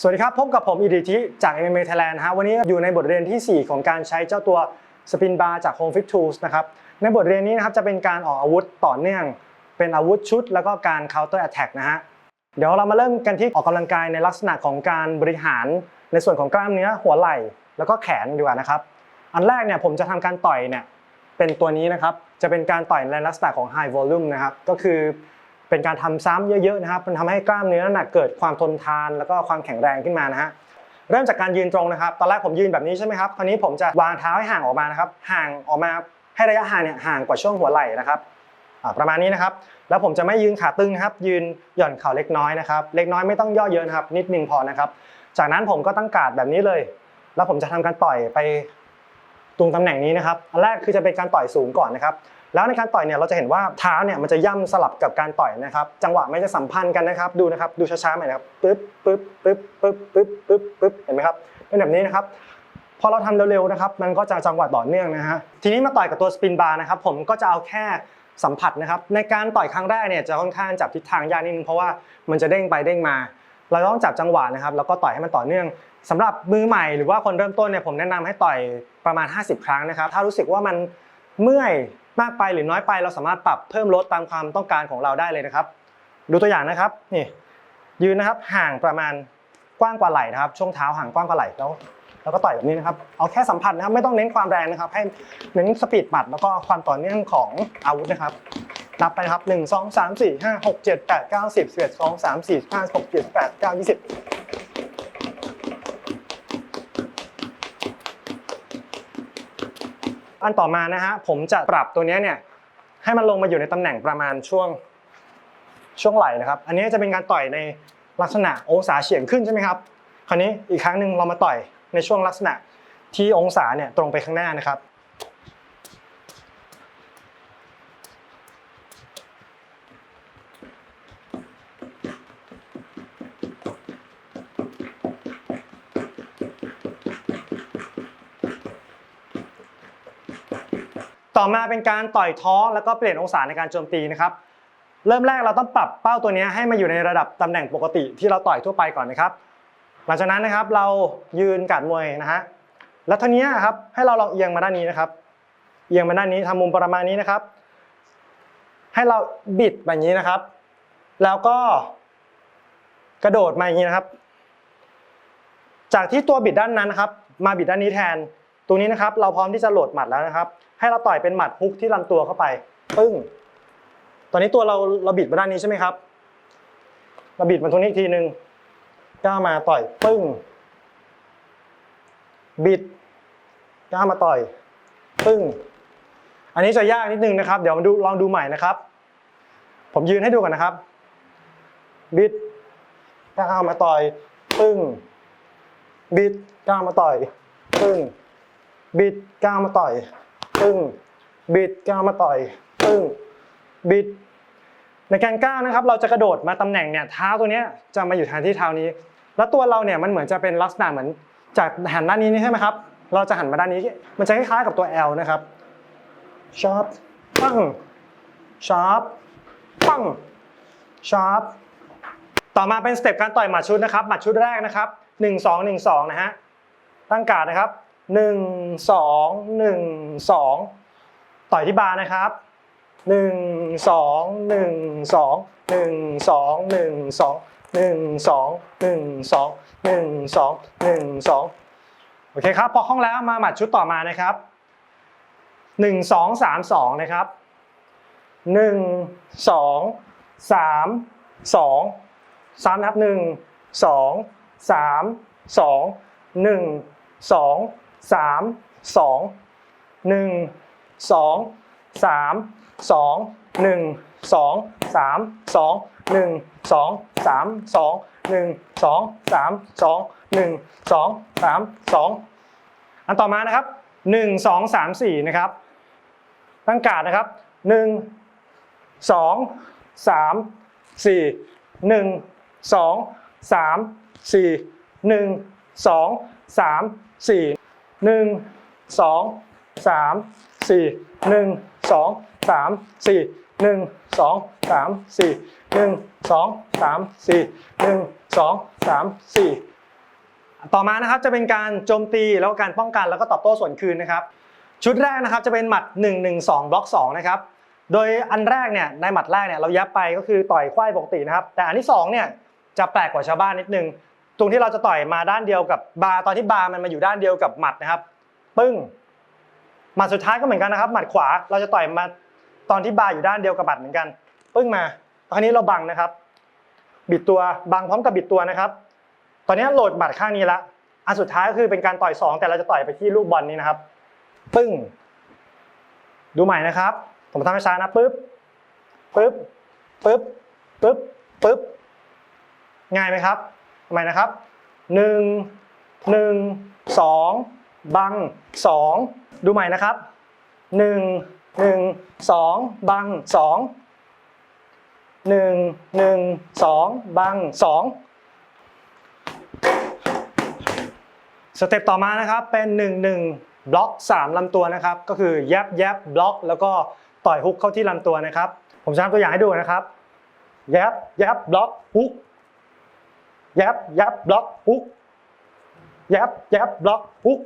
สวัสดีครับ พบกับผมอิริทิจาก MMA Thailand ฮะวันนี้อยู่ในบทเรียนทีสี่ 4 ของการใช้เจ้าตัวสปินบาร์จาก Home Fit Tools นะครับในบทเรียนนี้นะครับจะเป็นการออกอาวุธต่อเนื่อง เป็นอาวุธชุด แล้วก็การ counter attack นะฮะเดี๋ยวเรามาเริ่มกันที่ออกกำลังกายในลักษณะของการบริหาร ในส่วนของกล้ามเนื้อหัวไหล่ แล้วก็แขนดีกว่านะครับอันแรกเนี่ยผมจะทำการต่อยเนี่ยเป็นตัวนี้นะครับจะเป็นการต่อยในลักษณะของ high volume นะครับก็คือ เป็นการทำซ้ำเยอะๆนะครับมันทำให้กล้ามเนื้อนั้นเกิดความทนทานแล้วก็ความแข็งแรงขึ้นมานะฮะเริ่มจากการยืนตรงนะครับ ตอนแรกผมยืนแบบนี้ใช่ไหมครับคราวนี้ผมจะวางเท้าให้ห่างออกมานะครับ ห่างออกมาให้ระยะห่างเนี่ยห่างกว่าช่วงหัวไหล่นะครับอ่าประมาณนี้นะครับ แล้วผมจะไม่ยืนขาตึงนะครับ ยืนหย่อนเข่าเล็กน้อยนะครับ เล็กน้อยไม่ต้องย่อเยอะนะครับ นิดนึงพอนะครับ จากนั้นผมก็ตั้งการ์ดแบบนี้เลย แล้วผมจะทำการต่อยไปตรงตำแหน่งนี้นะครับ อันแรกคือจะเป็นการต่อยสูงก่อนนะครับแล้วในการต่อยเนี่ยเราจะเห็นว่าเท้าเนี่ยมันจะย่ำสลับกับการต่อยนะครับจังหวะไม่จะสัมพันธ์กันนะครับดูนะครับดูช้าๆหน่อยนะครับปึ๊บปึ๊บปึ๊บปึ๊บปึ๊บปึ๊บปึ๊บเห็นไหมครับเป็นแบบนี้นะครับพอเราทำเร็วๆนะครับมันก็จะจังหวะต่อเนื่องนะฮะทีนี้มาต่อยกับตัวสปินบาร์นะครับผมก็จะเอาแค่สัมผัสนะครับในการต่อยครั้งแรกเนี่ยจะค่อนข้างจับทิศทางยากนิดนึงเพราะว่ามันจะเด้งไปเด้งมา เราต้องจับจังหวะนะครับแล้วก็ต่อยให้มันต่อเนื่องสำหรับมือใหม่หรือว่าคนเริ่มต้นเนี่ยผมแนะนำให้ต่อยประมาณ 50 ครั้งนะครับถ้ารู้สึกว่ามันเมื่อย มากไปหรือน้อยไปเราสามารถปรับเพิ่มลดตามความต้องการของเราได้เลยนะครับ ดูตัวอย่างนะครับนี่ยืนนะครับห่างประมาณกว้างกว่าไหล่นะครับ ช่วงเท้าห่างกว้างกว่าไหล่แล้วแล้วก็ต่อยแบบนี้นะครับเอาแค่สัมผัสนะครับไม่ต้องเน้นความแรงนะครับ ให้เน้นสปีดหมัดแล้วก็ความต่อเนื่องของอาวุธนะครับนับไปครับ 1 2 3 4 5 6 7 8 9 10 11 2 3 4 5 6 7 8 9 20 อันต่อมานะฮะผมจะปรับตัวนี้เนี่ยให้มันลงมาอยู่ในตำแหน่งประมาณช่วงช่วงไหล่นะครับ อันนี้จะเป็นการต่อยในลักษณะองศาเฉียงขึ้นใช่ไหมครับ คราวนี้อีกครั้งหนึ่งเรามาต่อยในช่วงลักษณะที่องศาเนี่ยตรงไปข้างหน้านะครับ ต่อมาเป็นการต่อยท้องแล้วก็เปลี่ยนองศาในการโจมตีนะครับ เริ่มแรกเราต้องปรับเป้าตัวนี้ให้มาอยู่ในระดับตำแหน่งปกติที่เราต่อยทั่วไปก่อนนะครับ หลังจากนั้นนะครับเรายืนกัดมวยนะฮะแล้วทีนี้ครับให้เราลองเอียงมาด้านนี้นะครับ เอียงมาด้านนี้ทำมุมประมาณนี้นะครับ ให้เราบิดแบบนี้นะครับ แล้วก็กระโดดมาอย่างนี้นะครับ จากที่ตัวบิดด้านนั้นนะครับ มาบิดด้านนี้แทน ตรงนี้นะครับเราพร้อมที่จะโหลดหมัดแล้วนะครับ ให้เราต่อยเป็นหมัดฮุกที่ลำตัวเข้าไป ปึ้ง ตอนนี้ตัวเราเราบิดมาด้านนี้ใช่ไหมครับเราบิดมาตรงนี้อีกทีหนึ่งก้าวมาต่อย ปึ้ง บิดก้าวมาต่อย ปึ้ง อันนี้จะยากนิดนึงนะครับ เดี๋ยวมาดูลองดูใหม่นะครับ ผมยืนให้ดูก่อนนะครับ บิดก้าวมาต่อย ปึ้ง บิดก้าวมาต่อย ปึ้ง บิดก้าวมาต่อยปึ้ง บิดก้าวมาต่อยปึ้ง บิด ในการก้าวนะครับ เราจะกระโดดมาตำแหน่งเนี่ยเท้าตัวเนี้ยจะมาอยู่แทนที่เท้านี้ แล้วตัวเราเนี่ยมันเหมือนจะเป็นลักษณะเหมือนจากหันด้านนี้นี่ใช่ไหมครับ เราจะหันมาด้านนี้ มันจะคล้ายๆกับตัว L นะครับชาร์ปปังชาร์ปปังชาร์ปต่อมาเป็นสเต็ปการต่อยหมัดชุดนะครับ หมัดชุดแรกนะครับ 1 2 1 2 นะฮะ ตั้งการนะครับ หนึ่งสองหนึ่งสองต่อยที่บาร์นะครับหนึ่งสองหนึ่งสองหนึ่งสองหนึ่งสองหนึ่งสองหนึ่งสองหนึ่งสองหนึ่งสองโอเคครับพอคล่องแล้วมาหมัดชุดต่อมานะครับหนึ่งสองสามสองนะครับหนึ่งสองสามสองสามนับหนึ่งสองสามสองหนึ่งสอง 3 2 1 2 3 2 1 2 3 2 1 2 3 2 1 2 3 2 1 2 3 2 อันต่อมานะครับ 1 2 3 4 นะครับ ตั้งการนะครับ 1 2 3 4 1 2 3 4 1 2 3 4 หนึ่งสองสามสี่หนึ่งสองสามสี่หนึ่งสองสามสี่หนึ่งสองสามสี่หนึ่งสองสามสี่ต่อมานะครับจะเป็นการโจมตีแล้วก็การป้องกันแล้วก็ตอบโต้ส่วนคืนนะครับ ชุดแรกนะครับจะเป็นหมัด 1 1 2 บล็อก 2 นะครับ โดยอันแรกเนี่ยในหมัดแรกเนี่ยเรายับไปก็คือต่อยควายปกตินะครับ แต่อันที่สองเนี่ยจะแปลกกว่าชาวบ้านนิดนึง ตรงที่เราจะต่อยมาด้านเดียวกับบาร์ตอนที่บาร์มันมาอยู่ด้านเดียวกับหมัดนะครับ ปึ้งหมัดสุดท้ายก็เหมือนกันนะครับ หมัดขวาเราจะต่อยมาตอนที่บาร์อยู่ด้านเดียวกับหมัดเหมือนกัน ปึ้งมาตอนนี้เราบังนะครับ บิดตัวบังพร้อมกับบิดตัวนะครับ ตอนนี้โหลดหมัดข้างนี้ละอันสุดท้ายก็คือเป็นการต่อยสองแต่เราจะต่อยไปที่ลูกบอลนี้นะครับ ปึ้ง ดูใหม่นะครับ ผมทำให้ช้านะปึ๊บปึ๊บปึ๊บปึ๊บปึ๊บง่ายไหมครับ ทำไมนะครับหนึ่งหนึ่งสองบังสองดูใหม่นะครับหนึ่งหนึ่งสองบังสองหนึ่งหนึ่งสองบังสองสเต็ปต่อมานะครับเป็นหนึ่งหนึ่งบล็อกสามลำตัวนะครับ ก็คือแยบแยบบล็อก แล้วก็ต่อยฮุกเข้าที่ลำตัวนะครับ ผมจะทำตัวอย่างให้ดูนะครับแยบแยบบล็อกฮุก ยับยับบล็อกฮุกยับยับบล็อกฮุก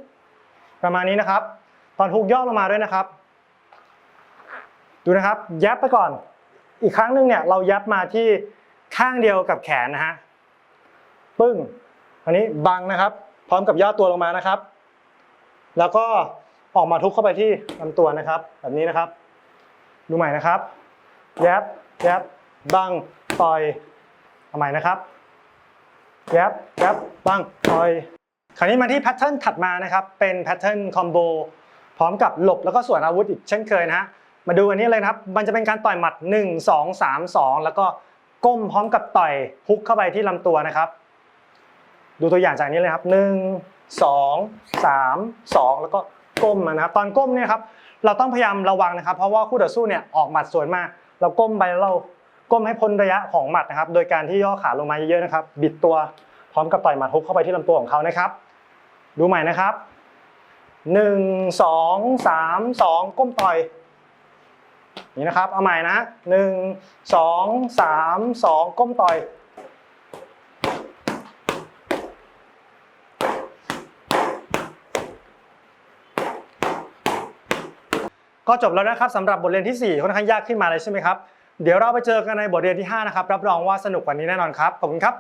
ประมาณนี้นะครับ ตอนฮุกย่อลงมาด้วยนะครับ ดูนะครับ ยับไปก่อน อีกครั้งหนึ่งเนี่ยเรายับมาที่ข้างเดียวกับแขนนะฮะปึ้งอันนี้บังนะครับ พร้อมกับย่อตัวลงมานะครับ แล้วก็ออกมาทุกเข้าไปที่ลำตัวนะครับ แบบนี้นะครับ ดูใหม่นะครับยับยับบังต่อยเอาใหม่นะครับ แยับยับบังต่อยคราวนี้มาที่แพทเทิร์นถัดมานะครับ เป็นแพทเทิร์นคอมโบพร้อมกับหลบแล้วก็สวนอาวุธอีกเช่นเคยนะฮะมาดูอันนี้เลยนะครับ มันจะเป็นการต่อยหมัด 1 2 3 2 แล้วก็ก้มพร้อมกับต่อยฮุกเข้าไปที่ลำตัวนะครับ ดูตัวอย่างจากนี้เลยครับ 1 2 3 2 แล้วก็ก้มนะครับ ตอนก้มเนี่ยครับ เราต้องพยายามระวังนะครับ เพราะว่าคู่ต่อสู้เนี่ยออกหมัดสวนมาเราก้มไปแล้วเรา ก้มให้พ้นระยะของหมัดนะครับ โดยการที่ย่อขาลงมาเยอะๆนะครับ บิดตัวพร้อมกับต่อยหมัดฮุกเข้าไปที่ลำตัวของเขานะครับ ดูใหม่นะครับหนึ่งสองสามสองก้มต่อยนี่นะครับ เอาใหม่นะหนึ่งสองสามสองก้มต่อยก็จบแล้วนะครับสำหรับบทเรียนที่ 4 ค่อนข้างยากขึ้นมาเลยใช่ไหมครับ เดี๋ยวเราไปเจอกันในบทเรียนที่ 5 นะครับ รับรองว่าสนุกกว่านี้แน่นอนครับ ขอบคุณครับ